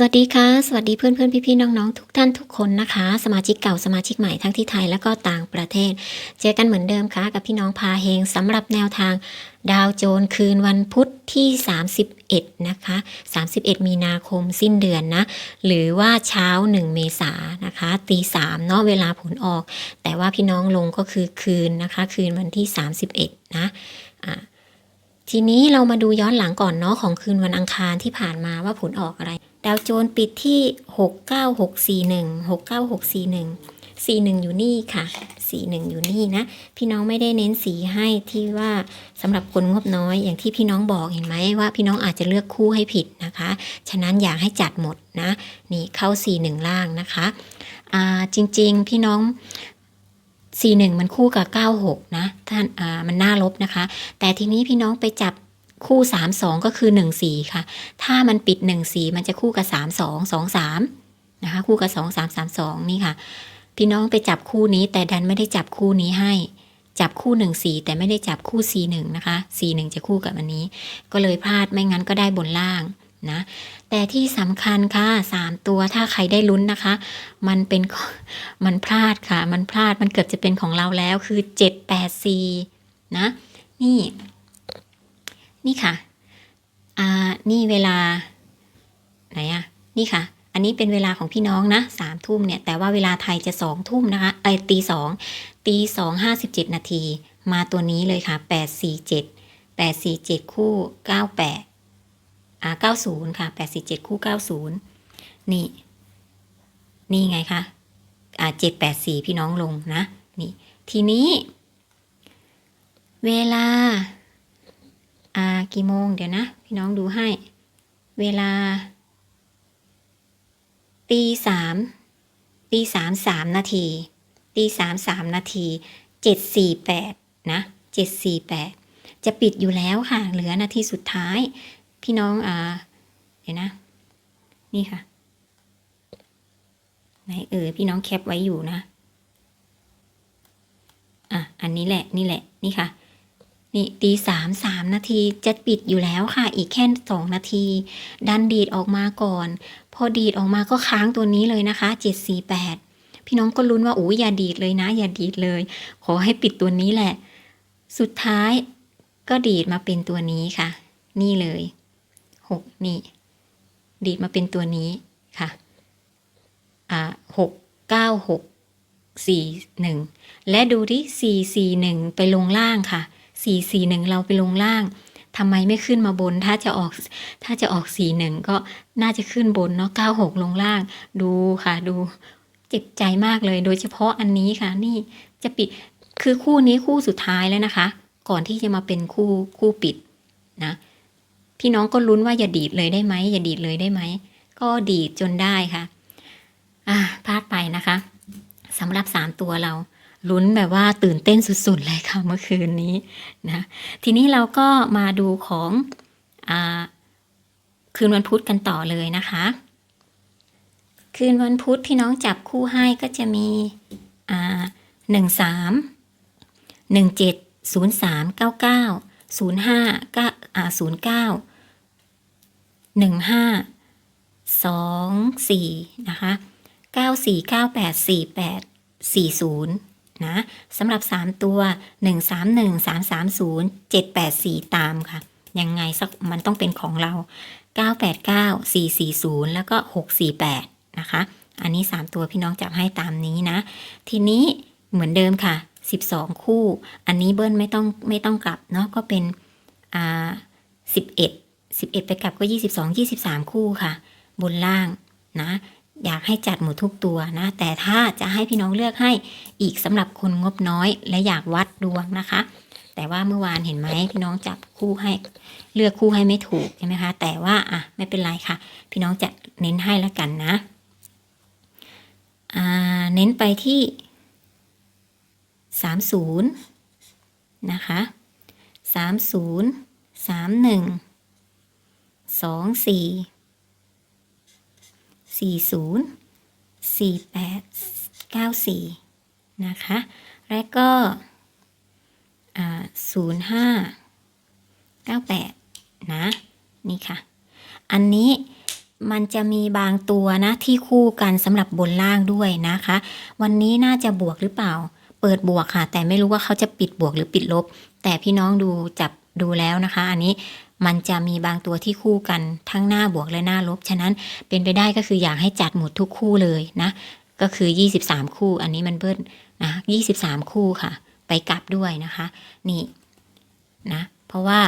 สวัสดีค่ะ สวัสดีเพื่อนเพื่อนพี่พี่ๆน้องๆทุกท่านทุกคนนะคะ สมาชิกเก่าสมาชิกใหม่ทั้งที่ไทยและก็ต่างประเทศ เจอกันเหมือนเดิมค่ะ กับพี่น้องพาเฮงสำหรับแนวทางดาวโจนคืนวันพุธที่ 31 นะคะ 31 มีนาคมสิ้นเดือนนะ หรือว่าเช้า 1 เมษานนะคะตีสามเนาะเวลาผลออก แต่ว่าพี่น้องลงก็คือคืนนะคะ คืนวันที่ 31 นะอ่าทีนี้เรามาดูย้อนหลังก่อนเนาะของคืนวันอังคารที่ผ่านมาว่าผลออกอะไร ดาวโจนปิดที่ 69641 69641 41 อยู่นี่ค่ะ 41 อยู่นี่นะ พี่น้องไม่ได้เน้นสีให้ที่ว่าสำหรับคนงบน้อยอย่างที่พี่น้องบอกเห็นไหมว่าพี่น้องอาจจะเลือกคู่ให้ผิดนะคะ ฉะนั้นอยากให้จัดหมดนะ นี่เข้า 41 ล่างนะคะอ่าจริง ๆ พี่น้อง41 มันคู่กับ 96 นะท่านอ่ามันน่าลบนะคะ แต่ทีนี้พี่น้องไปจับ คู่ 3 2 ก็คือ 1 4 ค่ะ ถ้ามันปิด 1 4 มันจะคู่กับ 3 2 2 3 นะคะ คู่กับ 2 3 3 2 นี่ค่ะ พี่น้องไปจับคู่นี้แต่ดันไม่ได้จับคู่นี้ให้ จับคู่ 1 4 แต่ไม่ได้จับคู่ 4 1 นะคะ 4 1 จะคู่กับอันนี้ ก็เลยพลาดไม่งั้นก็ได้บนล่างนะ แต่ที่สำคัญค่ะ 3 ตัวถ้าใครได้ลุ้นนะคะ มันเป็นมันพลาดค่ะ มันพลาดมันเกือบจะเป็นของเราแล้วคือ 7 8 4 นะ นี่ นี่ค่ะ อ่า นี่เวลา ไหนอะนี่ค่ะ อันนี้เป็นเวลาของพี่น้องนะสามทุ่มเนี่ย แต่ว่าเวลาไทยจะสองทุ่มนะคะไอตีสองตีสองห้าสิบเจ็ดนาที มาตัวนี้เลยค่ะแปดสี่เจ็ดแปดสี่เจ็ดคู่เก้าแปดอ่าเก้าศูนย์ค่ะแปดสี่เจ็ดคู่เก้าศูนย์นี่ นี่ไงคะอ่าเจ็ดแปดสี่พี่น้องลงนะ นี่ ทีนี้ เวลา อ่ากี่โมงเดี๋ยวนะ พี่น้องดูให้ เวลา ตีสามตีสามสามนาทีตีสามสามนาทีเจ็ดสี่แปดนะเจ็ดสี่แปดจะปิดอยู่แล้วค่ะ เหลือนาทีสุดท้าย พี่น้องอ่าเดี๋ยวนะ นี่ค่ะไหนเออพี่น้องแคปไว้อยู่นะ อะ อันนี้แหละ นี่แหละ นี่ค่ะ นี่ตีสามสามนาทีจะปิดอยู่แล้วค่ะ อีกแค่สองนาที ดันดีดออกมาก่อน พอดีดออกมาก็ค้างตัวนี้เลยนะคะเจ็ดสี่แปดพี่น้องก็ลุ้นว่าโอ้ยอย่าดีดเลยนะ อย่าดีดเลย ขอให้ปิดตัวนี้แหละ สุดท้ายก็ดีดมาเป็นตัวนี้ค่ะ นี่เลยหกนี่ดีดมาเป็นตัวนี้ค่ะอ่าหกเก้าหกสี่หนึ่งและดูที่สี่สี่หนึ่งไปลงล่างค่ะ สี่สี่หนึ่งเราไปลงล่างทำไมไม่ขึ้นมาบน ถ้าจะออกถ้าจะออกสี่หนึ่งก็น่าจะขึ้นบนเนาะเก้าหกลงล่าง ดูค่ะดูเจ็บใจมากเลย โดยเฉพาะอันนี้ค่ะ นี่จะปิดคือคู่นี้คู่สุดท้ายแล้วนะคะ ก่อนที่จะมาเป็นคู่คู่ปิดนะพี่น้องก็ลุ้นว่าอย่าดีดเลยได้ไหมอย่าดีดเลยได้ไหมก็ดีดจนได้ค่ะ อ่าพลาดไปนะคะสำหรับสามตัวเรา ลุ้นแบบว่าตื่นเต้นสุดๆเลยค่ะเมื่อคืนนี้นะทีนี้เราก็มาดูของอคืนวันพุธกันต่อเลยนะคะ คืนวันพุธพี่น้องจับคู่ให้ก็จะมีหนึ่งสามหนึ่งเจ็ดศูนย์สามเก้าเก้าศูนย์ห้าเก้าศูนย์เก้าหนึ่งห้าสองสี่นะคะเก้าสี่เก้าแปดสี่แปดสี่ศูนย์ นะสำหรับ 3 ตัว 1 3 1 3 3 0 7 8 4 ตามค่ะ ยังไงสักมันต้องเป็นของเรา 989 440 แล้วก็ 648 นะคะ อันนี้ 3 ตัวพี่น้องจับให้ตามนี้นะ ทีนี้เหมือนเดิมค่ะ 12 คู่ อันนี้เบิ้ลไม่ต้องไม่ต้องกลับเนาะก็เป็นอ่า11 11 ไปกลับก็ 22 23 คู่ค่ะ บนล่างนะ อยากให้จัดหมดทุกตัวนะ แต่ถ้าจะให้พี่น้องเลือกให้อีกสำหรับคนงบน้อยและอยากวัดดวงนะคะ แต่ว่าเมื่อวานเห็นไหมพี่น้องจับคู่ให้เลือกคู่ให้ไม่ถูกใช่ไหมคะแต่ว่าอะไม่เป็นไรค่ะ พี่น้องจะเน้นให้ล้วกันนะเน้นไปที่สามศูนย์นะคะสามศูนย์สามหนึ่งสองสี่ สี่ศูนย์สี่แปดเก้าสี่นะคะ และก็ศูนย์ห้าเก้าแปดนะ นี่ค่ะ อันนี้มันจะมีบางตัวนะที่คู่กันสำหรับบนล่างด้วยนะคะ วันนี้น่าจะบวกหรือเปล่า เปิดบวกค่ะ แต่ไม่รู้ว่าเขาจะปิดบวกหรือปิดลบ แต่พี่น้องดูจับดูแล้วนะคะ อันนี้ มันจะมีบางตัวที่คู่กันทั้งหน้าบวกและหน้าลบ ฉะนั้นเป็นไปได้ก็คืออยากให้จัดหมดทุกคู่เลยนะ ก็คือ 23 คู่ อันนี้มันเบิ้ลนะ23 คู่ค่ะ ไปกลับด้วยนะคะ นี่นะเพราะว่า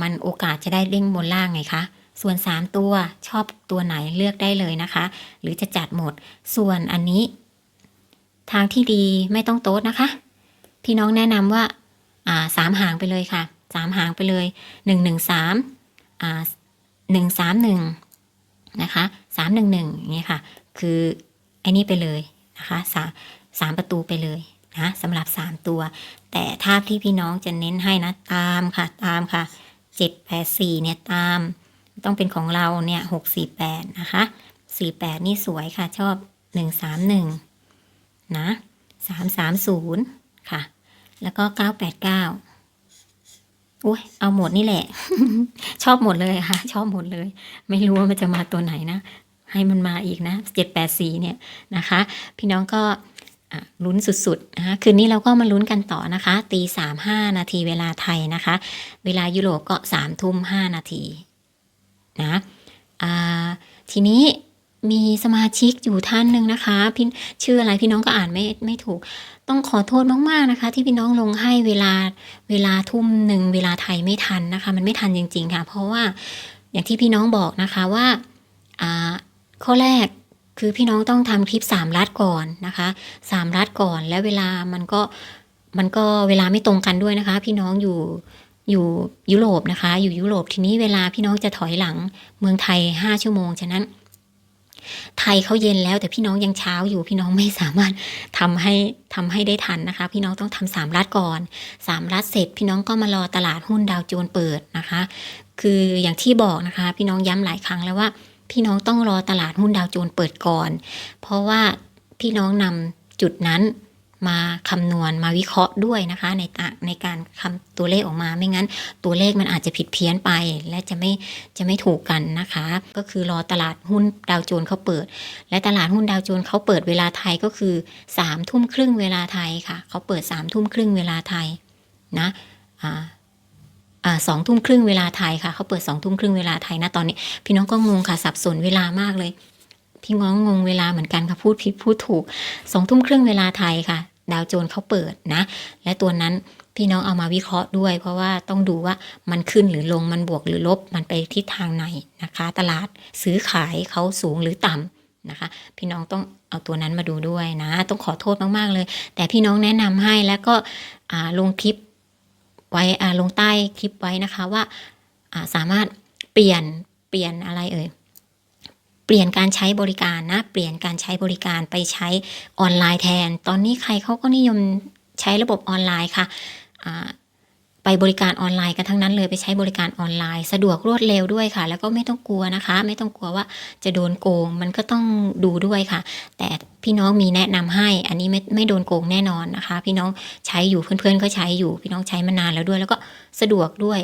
มันโอกาสจะได้เด้งบนล่างไงคะส่วน 3 ตัวชอบตัวไหนเลือกได้เลยนะคะ หรือจะจัดหมด ส่วนอันนี้ ทางที่ดีไม่ต้องโต๊ดนะคะ พี่น้องแนะนำว่าอ่าสามหางไปเลยค่ะ สามหางไปเลยหนึ่งหนึ่งสามอ่าหนึ่งสามหนึ่งนะคะสามหนึ่งหนึ่งอย่างเงี้ยค่ะ คือไอ้นี่ไปเลยนะคะสามสามประตูไปเลยนะสำหรับสามตัว แต่ถ้าที่พี่น้องจะเน้นให้นะตามค่ะตามค่ะเจ็ดแปดสี่เนี่ยตาม ต้องเป็นของเราเนี่ยหกสี่แปดนะคะสี่แปดนี่สวยค่ะชอบหนึ่งสามหนึ่งนะสามสามศูนย์ค่ะ แล้วก็เก้าแปดเก้า อุ้ยเอาหมดนี่แหละ ชอบหมดเลยค่ะ ชอบหมดเลย ไม่รู้ว่ามันจะมาตัวไหนนะ ให้มันมาอีกนะเจ็ดแปดสีเนี่ยนะคะ พี่น้องก็ลุ้นสุดๆนะคะคืนนี้เราก็มาลุ้นกันต่อนะคะ ตีสามห้านาทีเวลาไทยนะคะ เวลายุโรปก็สามทุ่มห้านาทีนะทีนี้มีสมาชิกอยู่ท่านหนึ่งนะคะพี่ชื่ออะไรพี่น้องก็อ่านไม่ไม่ถูก ต้องขอโทษมากๆนะคะ ที่พี่น้องลงให้เวลาเวลาทุ่มหนึ่งเวลาไทยไม่ทันนะคะ มันไม่ทันจริง ๆ ค่ะ เพราะว่าอย่างที่พี่น้องบอกนะคะว่าอ่าข้อแรกคือพี่น้องต้องทำคลิปสามรัดก่อนนะคะสามรัดก่อนแล้วเวลามันก็มันก็เวลาไม่ตรงกันด้วยนะคะ พี่น้องอยู่อยู่ยุโรปนะคะ อยู่ยุโรปทีนี้เวลาพี่น้องจะถอยหลังเมืองไทยห้าชั่วโมงฉะนั้น ไทยเขาเย็นแล้วแต่พี่น้องยังเช้าอยู่พี่น้องไม่สามารถทำให้ทำให้ได้ทันนะคะ พี่น้องต้องทำสามรัดก่อนสามรัดเสร็จ พี่น้องก็มารอตลาดหุ้นดาวโจนส์เปิดนะคะ คืออย่างที่บอกนะคะ พี่น้องย้ำหลายครั้งแล้วว่า พี่น้องต้องรอตลาดหุ้นดาวโจนส์เปิดก่อน เพราะว่าพี่น้องนำจุดนั้น มาคำนวณมาวิเคราะห์ด้วยนะคะในตะในการคำตัวเลขออกมา ไม่งั้นตัวเลขมันอาจจะผิดเพี้ยนไป และจะไม่จะไม่ถูกกันนะคะ ก็คือรอตลาดหุ้นดาวโจนส์เขาเปิด และตลาดหุ้นดาวโจนส์เขาเปิดเวลาไทยก็คือสามทุ่มครึ่งเวลาไทยค่ะเขาเปิดสามทุ่มครึ่งเวลาไทยนะอ่าอ่าสองทุ่มครึ่งเวลาไทยค่ะเขาเปิดสองทุ่มครึ่งเวลาไทยนะตอนนี้ พี่น้องก็งงค่ะสับสนเวลามากเลย พี่น้องงงเวลาเหมือนกันค่ะพูดผิดพูดถูกสองทุ่มครึ่งเวลาไทยค่ะ ดาวโจนส์เขาเปิดนะ และตัวนั้นพี่น้องเอามาวิเคราะห์ด้วย เพราะว่าต้องดูว่ามันขึ้นหรือลงมันบวกหรือลบมันไปทิศทางไหนนะคะ ตลาดซื้อขายเขาสูงหรือต่ำนะคะ พี่น้องต้องเอาตัวนั้นมาดูด้วยนะ ต้องขอโทษมากๆเลย แต่พี่น้องแนะนำให้แล้วก็อ่าลงคลิปไว้อ่าลงใต้คลิปไว้นะคะว่าอ่าสามารถเปลี่ยนเปลี่ยนอะไรเอ่ย เปลี่ยนการใช้บริการนะ เปลี่ยนการใช้บริการไปใช้ออนไลน์แทน ตอนนี้ใครเขาก็นิยมใช้ระบบออนไลน์ค่ะไปบริการออนไลน์กันทั้งนั้นเลยไปใช้บริการออนไลน์ สะดวกรวดเร็วด้วยค่ะ แล้วก็ไม่ต้องกลัวนะคะ ไม่ต้องกลัวว่าจะโดนโกงมันก็ต้องดูด้วยค่ะ แต่พี่น้องมีแนะนำให้ อันนี้ไม่ไม่โดนโกงแน่นอนนะคะ พี่น้องใช้อยู่เพื่อนๆก็ใช้อยู่ พี่น้องใช้มานานแล้วด้วย แล้วก็สะดวกด้วย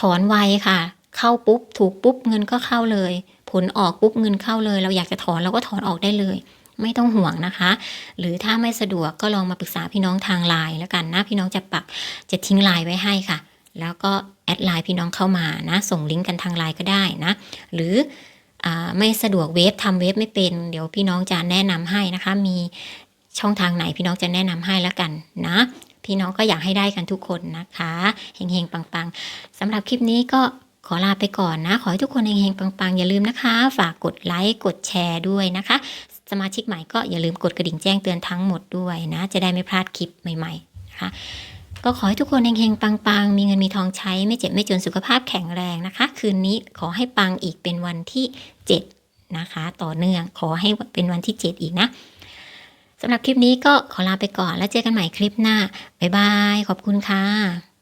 ถอนไวค่ะ เข้าปุ๊บถูกปุ๊บเงินก็เข้าเลย ผลออกปุ๊บเงินเข้าเลย เราอยากจะถอนเราก็ถอนออกได้เลย ไม่ต้องห่วงนะคะ หรือถ้าไม่สะดวกก็ลองมาปรึกษาพี่น้องทางไลน์แล้วกันนะพี่น้องจะปักจะทิ้งไลน์ไว้ให้ค่ะ แล้วก็แอดไลน์พี่น้องเข้ามานะส่งลิงก์กันทางไลน์ก็ได้นะ หรืออไม่สะดวกเว็บทำเว็บไม่เป็น เดี๋ยวพี่น้องจะแนะนำให้นะคะ มีช่องทางไหนพี่น้องจะแนะนำให้แล้วกันนะ พี่น้องก็อยากให้ได้กันทุกคนนะคะเฮงๆปังๆสำหรับคลิปนี้ก็ ขอลาไปก่อนนะ ขอให้ทุกคนเฮงๆปังๆ อย่าลืมนะคะ ฝากกดไลค์กดแชร์ด้วยนะคะ สมาชิกใหม่ก็อย่าลืมกดกระดิ่งแจ้งเตือนทั้งหมดด้วยนะ จะได้ไม่พลาดคลิปใหม่ๆนะคะก็ขอให้ทุกคนเฮงๆปังๆ มีเงินมีทองใช้ไม่เจ็บไม่จนสุขภาพแข็งแรงนะคะ คืนนี้ขอให้ปังอีกเป็นวันที่7นะคะ ต่อเนื่องขอให้เป็นวันที่ 7 อีกนะสำหรับคลิปนี้ก็ขอลาไปก่อนแล้วเจอกันใหม่คลิปหน้าบ๊ายบายขอบคุณค่ะ